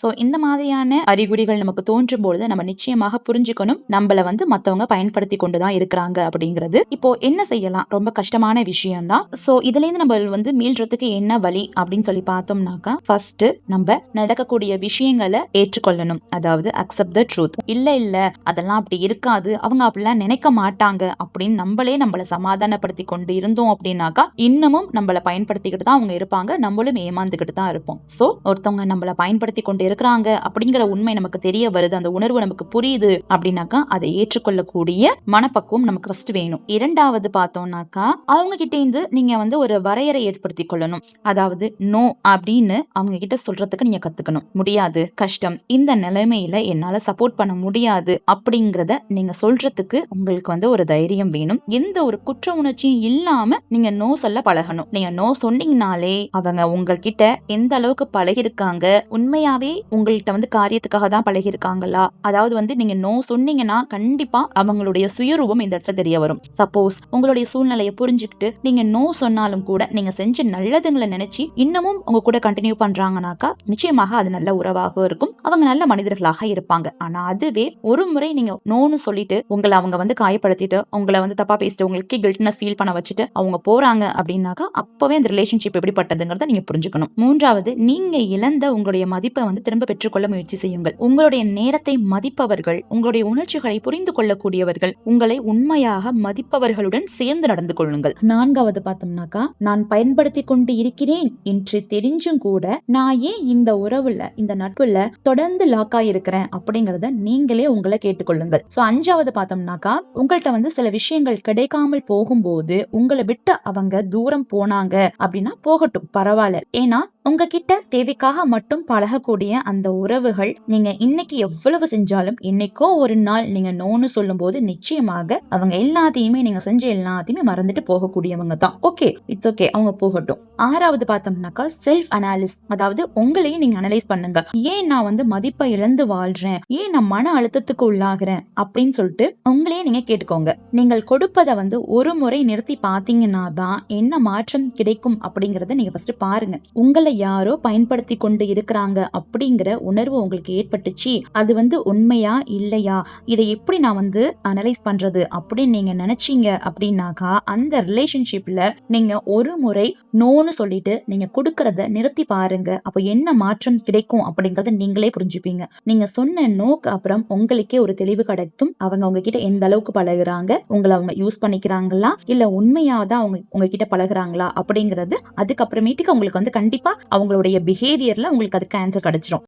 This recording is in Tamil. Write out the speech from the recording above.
ஸோ இந்த மாதிரியான அறிகுறிகள் நமக்கு தோன்றும் பொழுது நம்ம நிச்சயமாக புரிஞ்சுக்கணும் நம்மள வந்து மற்றவங்க பயன்படுத்தி கொண்டுதான் இருக்கிறாங்க அப்படிங்கிறது. இப்போ என்ன செய்யலாம்? ரொம்ப கஷ்டமான விஷயம் தான் ஸோ இதுல இருந்து நம்ம வந்து மீள்றதுக்கு என்ன வழி அப்படின்னு சொல்லி பார்த்தோம்னாக்கா ஃபர்ஸ்ட் நம்ம நடக்கக்கூடிய விஷயங்களை ஏற்றுக்கொள்ளணும். அதாவது அக்செப்ட் த ட்ரூத் இல்ல இல்ல அதெல்லாம் அப்படி இருக்காது. அவங்க அப்படிலாம் நினைக்க மாட்டாங்க அப்படின்னு நம்மளே நம்மளை சமாதானப்படுத்தி கொண்டு இருந்தோம் அப்படின்னாக்கா இன்னமும் நம்மளை பயன்படுத்திக்கிட்டு தான் அவங்க இருப்பாங்க. நம்மளும் ஏமாந்துக்கிட்டு தான் இருப்போம். ஸோ ஒருத்தவங்க நம்மள பயன்படுத்தி கொண்டு இருக்கிறாங்க அப்படிங்கிற உண்மை நமக்கு தெரிய வருது அந்த உணர்வு நமக்கு புரியுது அப்படின்னாக்கா அதை ஏற்றுக்கொள்ளக்கூடிய மனப்பக்குவம் நமக்கு ஃபர்ஸ்ட் வேணும். இரண்டாவது பார்த்தோம்னாக்கா அவங்க கிட்ட இருந்து நீங்க வந்து ஒரு வரையறை ஏற்படுத்தி கொள்ளணும். அதாவது நோ அப்படின்னு அவங்க கிட்ட சொல்றதுக்கு நீங்க கத்துக்கணும். முடியாது கஷ்டம். இந்த நிலைமையில என்னால சப்போர்ட் பண்ண முடியாது அப்படிங்கறத நீங்க சொல்றதுக்கு உங்களுக்கு வந்து ஒரு தைரியம் வேணும். எந்த ஒரு குற்ற உணர்ச்சியும் இல்லாம நீங்க நோ சொல்ல பழகணும். நீங்க நோ சொன்னீங்கனாலே அவங்க உங்ககிட்ட எந்த அளவுக்கு பழகிருக்காங்க உண்மையாவே உங்கள்கிட்ட வந்து காரியத்துக்காக தான் பழகிருக்காங்களா அதாவது வந்து நீங்க நோ சொன்னீங்கன்னா கண்டிப்பா அவங்களுடைய சுயரூபம் இந்த இடத்துல தெரிய வரும். சப்போஸ் உங்களுடைய சூழ்நிலையை புரிஞ்சுக்கிட்டு நீங்க நோ சொன்னாலும் கூட நீங்க செஞ்ச நல்லதுங்களை நினைச்சு இன்னமும் உங்க கூட கண்டினியூ பண்றாங்கனாக்கா நிச்சயமாக அது நல்ல உறவாக இருக்கும். அவங்க நல்ல மனிதர்களாக இருப்பாங்க. ஆனா அதுவே ஒரு முறை நீங்க நோன்னு சொல்லிட்டு உங்களை அவங்க வந்து காயப்படுத்திட்டு உங்களை வந்து தப்பா பேசிட்டு உங்களுக்கு கில்ட்னஸ் ஃபீல் பண்ண வச்சுட்டு அவங்க போறாங்க அப்படின்னாக்கா அப்பவே அந்த ரிலேஷன்ஷிப் எப்படிப்பட்டதுங்கிறத நீங்க புரிஞ்சுக்கணும். மூன்றாவது நீங்க இழந்த உங்களுடைய மதிப்பை வந்து திரும்ப பெற்றுக்கொள்ள முயற்சி செய்யுங்கள். உங்களுடைய நேரத்தை மதிப்பவர்கள் உங்களுடைய உணர்ச்சிகளை புரிந்து கொள்ளக்கூடியவர்கள் உங்களை உண்மையாக மதிப்பவர்களுடன் சேர்ந்து நடந்து கொள்ளுங்கள். நான்காவது பார்த்தோம்னாக்கா நான் பயன்படுத்தி கொண்டு இருக்கிறேன் என்று தெரிஞ்சும் கூட நான் ஏன் இந்த உறவுல இந்த நட்புல தொடர்ந்து லாக் ஆயிருக்கிறேன் அப்படிங்கறத நீங்களே உங்களை கேட்டுக்கொள்ளுங்கள். சோ அஞ்சாவது பார்த்தோம்னாக்கா உங்கள்கிட்ட வந்து சில விஷயங்கள் கிடைக்காமல் போகும்போது உங்களை விட்டு அவங்க தூரம் போனாங்க அப்படின்னா போகட்டும் பரவாயில்ல. ஏன்னா உங்ககிட்ட தேவைக்காக மட்டும் பழகக்கூடிய அந்த உறவுகள் நீங்க இன்னைக்கு எவ்வளவு செஞ்சாலும் என்னைக்கோ ஒரு நாள் நீங்க நோன்னு சொல்லும்போது நிச்சயமாக அவங்க எல்லாத்தையுமே நீங்க செஞ்ச எல்லாத்தையுமே மறந்துட்டு போகக்கூடியவங்க தான். ஓகே இட்ஸ் ஓகே அவங்க போகட்டும். ஆறாவது பார்த்தோம்னாக்கா செல்ஃப் அனாலிஸ் அதாவது உங்களையும் நீங்க அனலைஸ் பண்ணுங்க. ஏன் நான் வந்து மதிப்பை இழந்து வாழ்றேன்? ஏன் நான் மன அழுத்தத்துக்கு உள்ளாகிறேன்? அப்படின்னு சொல்லிட்டு உங்களையே நீங்க கேட்டுக்கோங்க. நீங்கள் கொடுப்பதை வந்து ஒரு முறை நிறுத்தி பார்த்தீங்கன்னா தான் என்ன மாற்றம் கிடைக்கும் அப்படிங்கறத நீங்க ஃபர்ஸ்ட் பாருங்க. உங்களை யாரோ பயன்படுத்தி கொண்டு இருக்கிறாங்க அப்படி அப்படிங்கிற உணர்வு உங்களுக்கு ஏற்பட்டுச்சு அது வந்து உண்மையா இல்லையா? இதை எப்படி நான் வந்து அனலைஸ் பண்றது அப்படின்னு நீங்க நினைச்சீங்க அப்படின்னாக்கா அந்த ரிலேஷன்ஷிப்ல நீங்க ஒரு முறை நோன்னு சொல்லிட்டு நீங்க கொடுக்கறத நிறுத்தி பாருங்க. அப்போ என்ன மாற்றம் கிடைக்கும் அப்படிங்கறத நீங்களே புரிஞ்சுப்பீங்க. நீங்க சொன்ன நோக்கு அப்புறம் உங்களுக்கே ஒரு தெளிவு கிடைக்கும். அவங்க உங்ககிட்ட எந்த அளவுக்கு பழகுறாங்க உங்களை அவங்க யூஸ் பண்ணிக்கிறாங்களா இல்ல உண்மையாதான் அவங்க உங்ககிட்ட பழகுறாங்களா அப்படிங்கிறது அதுக்கப்புறமேட்டுக்கு உங்களுக்கு வந்து கண்டிப்பா அவங்களுடைய பிஹேவியர்ல உங்களுக்கு அதுக்கு ஆன்சர் கிடைச்சிரும்.